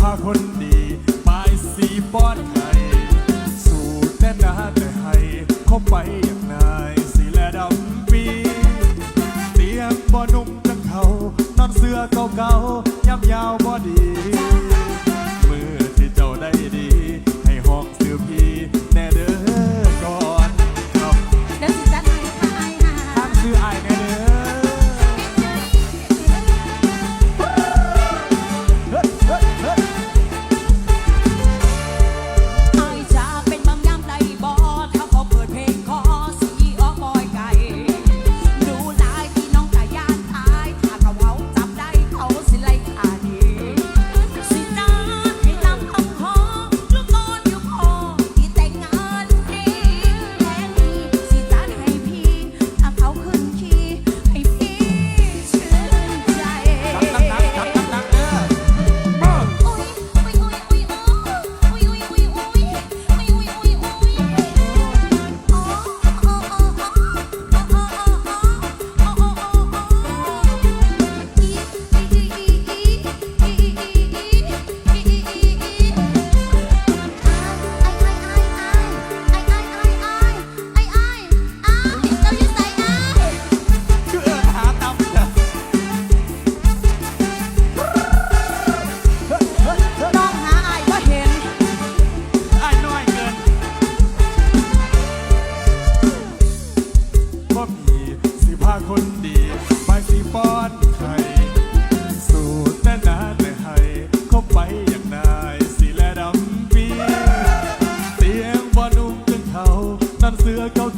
พาคนดีไปสีป้อนไทย สู่แน่นาแต่ให้เข้าไป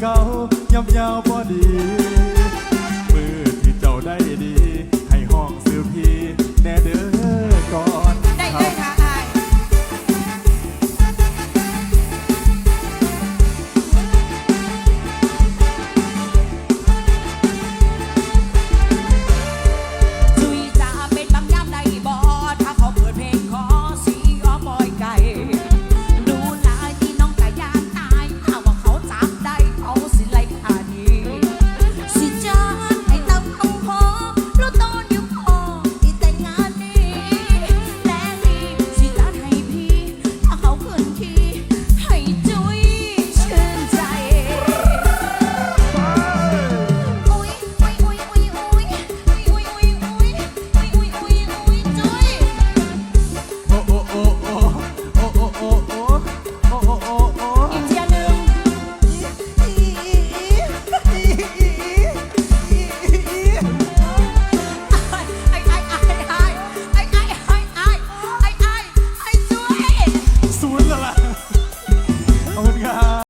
ก่ายับยาวพอดี มือที่เจ้าได้ดี ให้ห้องซื้อพีแน่เด้อ